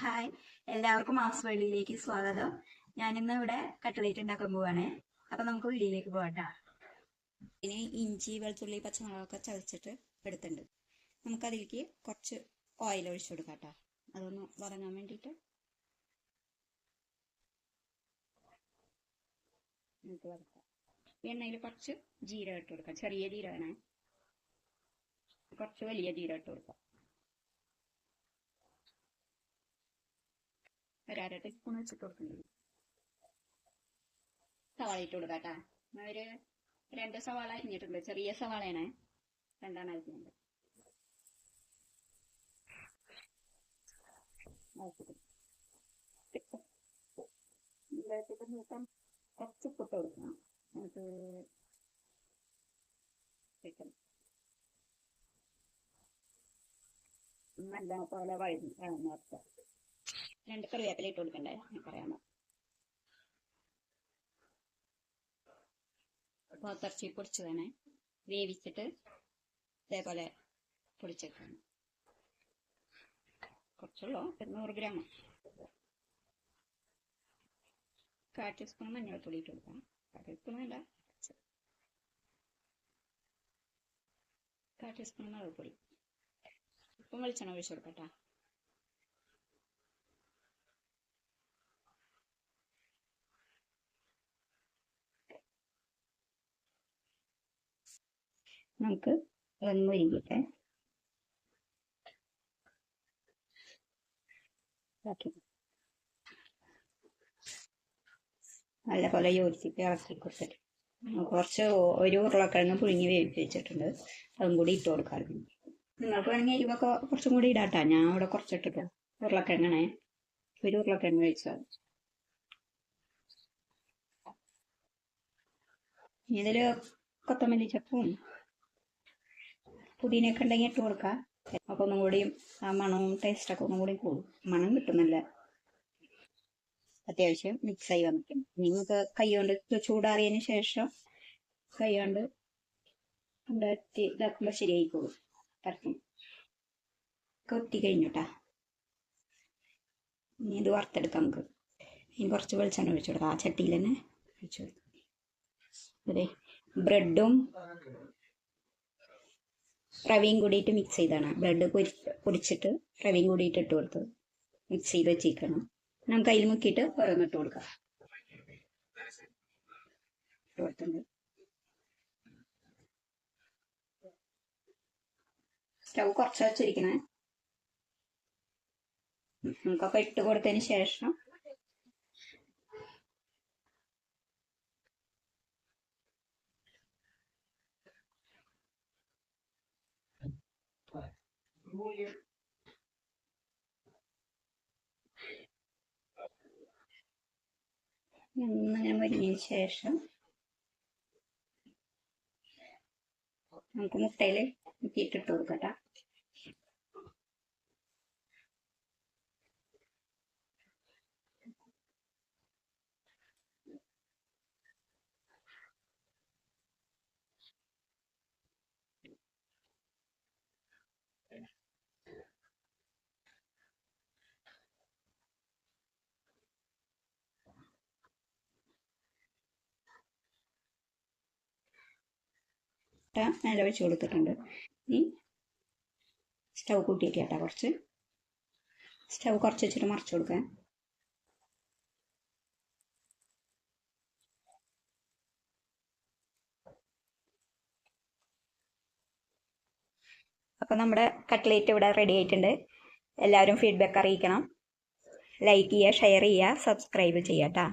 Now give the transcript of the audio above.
Hi. എല്ലാവർക്കും mass വേൾഡിലേക്ക് സ്വാഗതം. ഞാൻ ഇന്ന് ഇവിടെ കട്ട്ലേറ്റ് ഉണ്ടാക്കാൻ പോവാണ്. അപ്പൊ നമുക്ക് വീഡിയോയിലേക്ക് പോകട്ടാ ഇനി ഇഞ്ചി വെളുത്തുള്ളി പച്ചമുളകൊക്കെ ചതച്ചിട്ട് എടുത്തിട്ടുണ്ട്. നമുക്കതിലേക്ക് കുറച്ച് ഓയിൽ ഒഴിച്ചു കൊടുക്കാം കേട്ടോ അതൊന്ന് വറങ്ങാൻ വേണ്ടിട്ട് നമുക്ക് വറുക്കാം. എണ്ണയിൽ കുറച്ച് ജീരകം ഇട്ട് കൊടുക്കാം. ചെറിയ ജീരകമാണ്. കുറച്ച് വലിയ ജീരകം ഇട്ട് കൊടുക്കാം. ഒരു അര ടീസ്പൂൺ വെച്ചിട്ട് കൊടുക്കുന്നുണ്ട് സവാള ഇട്ട് കൊടുക്കാം കേട്ടാ. ഒരു രണ്ട് സവാള അരിഞ്ഞിട്ടുണ്ട്. ചെറിയ സവാളയാണ്. രണ്ടാണ് അരിഞ്ഞത് കുറച്ച് ഉപ്പിട്ട് കൊടുക്കണം. നമുക്ക് നല്ല പോലെ വഴി വഴങ്ങാത്ത രണ്ട് കറിവേപ്പില ഇട്ട് കൊടുക്കണ്ടേ? പറയാമോ? പോത്തിറച്ചി പൊടിച്ചതാണ് വേവിച്ചിട്ട് ഇതേപോലെ പൊടിച്ചേക്കാണ് കുറച്ചുള്ളൂ. നൂറ് ഗ്രാം. കാ ടീസ്പൂൺ മഞ്ഞൾപ്പൊടി ഇട്ട് കൊടുക്കാം. കാ ടീസ്പൂൺ കാ കാൽ ടീസ്പൂൺ മുളക് പൊടി ഇപ്പം വെളിച്ചെണ്ണ ഒഴിച്ചു കൊടുക്കട്ടാ നമുക്ക് ഒന്ന് ഇരിക്കട്ടെ നല്ലപോലെ യോജിച്ചിട്ട് ഇറക്കി കൊടുത്തിട്ട്. കുറച്ച് ഒരു ഉരുളക്കിഴങ്ങ് പുഴുങ്ങി വേവിച്ച് വെച്ചിട്ടുണ്ട്. അതും കൂടി ഇട്ട് കൊടുക്കാറുണ്ട് നിങ്ങൾക്ക് വേണമെങ്കിൽ എരിവൊക്കെ കുറച്ചും കൂടി ഇടാട്ടാ ഞാൻ അവിടെ കുറച്ചിട്ടിട്ട് ഉരുളക്കിഴങ്ങണേ. ഒരു ഉരുളക്കിഴങ്ങ് കഴിച്ചാൽ ഇതിൽ കൊത്തമല്ലി ചപ്പും പുതിനയൊക്കെ ഉണ്ടെങ്കിൽ ഇട്ട് കൊടുക്കാം. അപ്പോൾ ഒന്നും കൂടിയും ആ മണവും ടേസ്റ്റൊക്കെ ഒന്നും കൂടി കൂടും. മണം കിട്ടുന്നില്ല. അത്യാവശ്യം മിക്സായി ആയി വന്നിട്ട്. നിങ്ങൾക്ക് കൈ കൊണ്ട് ചൂടാറിയതിന് ശേഷം കൈ കൊണ്ട് ഉണ്ടാക്കി ഇതാക്കുമ്പോൾ ശരിയായിക്കോളും. പരത്തും. കൊത്തി കഴിഞ്ഞുട്ടാ. ഇനി ഇത് വറുത്തെടുക്കാം നമുക്ക്. ഇനി കുറച്ച് വെളിച്ചെണ്ണ ഒഴിച്ചു കൊടുക്കാം. ആ ചട്ടിയിൽ തന്നെ ഒഴിച്ചു കൊടുക്കാം. അതെ ബ്രെഡും റവയും കൂടിയിട്ട് മിക്സ് ചെയ്താണ്. ബ്രെഡ് പൊരി പൊരിച്ചിട്ട് റവയും കൂടിയിട്ട് ഇട്ട് കൊടുത്ത് മിക്സ് ചെയ്ത് വെച്ചിരിക്കണം നമുക്ക് അതിൽ മുക്കിയിട്ട് ഓരോന്നിട്ട് കൊടുക്കാം. കൊടുത്തിട്ടുണ്ട്. സ്റ്റൗ കുറച്ച് വെച്ചിരിക്കണേ. നമുക്കൊക്കെ ഇട്ട് കൊടുത്തതിന് ശേഷം അങ്ങനെ മുരിഞ്ഞതിന് ശേഷം നമുക്ക് മുട്ടയിൽ മുക്കിയിട്ടിട്ട് കൊടുക്കട്ടെ മേലെ വെച്ച് കൊടുത്തിട്ടുണ്ട്. ഇനി സ്റ്റൗ കേട്ടോ കുറച്ച്. സ്റ്റൗ കുറച്ച് വെച്ചിട്ട് മറിച്ച് കൊടുക്കാൻ അപ്പോൾ നമ്മുടെ കട്ട്ലേറ്റ് ഇവിടെ റെഡി ആയിട്ടുണ്ട്. എല്ലാവരും ഫീഡ്ബാക്ക് അറിയിക്കണം. ലൈക്ക് ചെയ്യുക ഷെയർ ചെയ്യുക സബ്സ്ക്രൈബ് ചെയ്യാം കേട്ടോ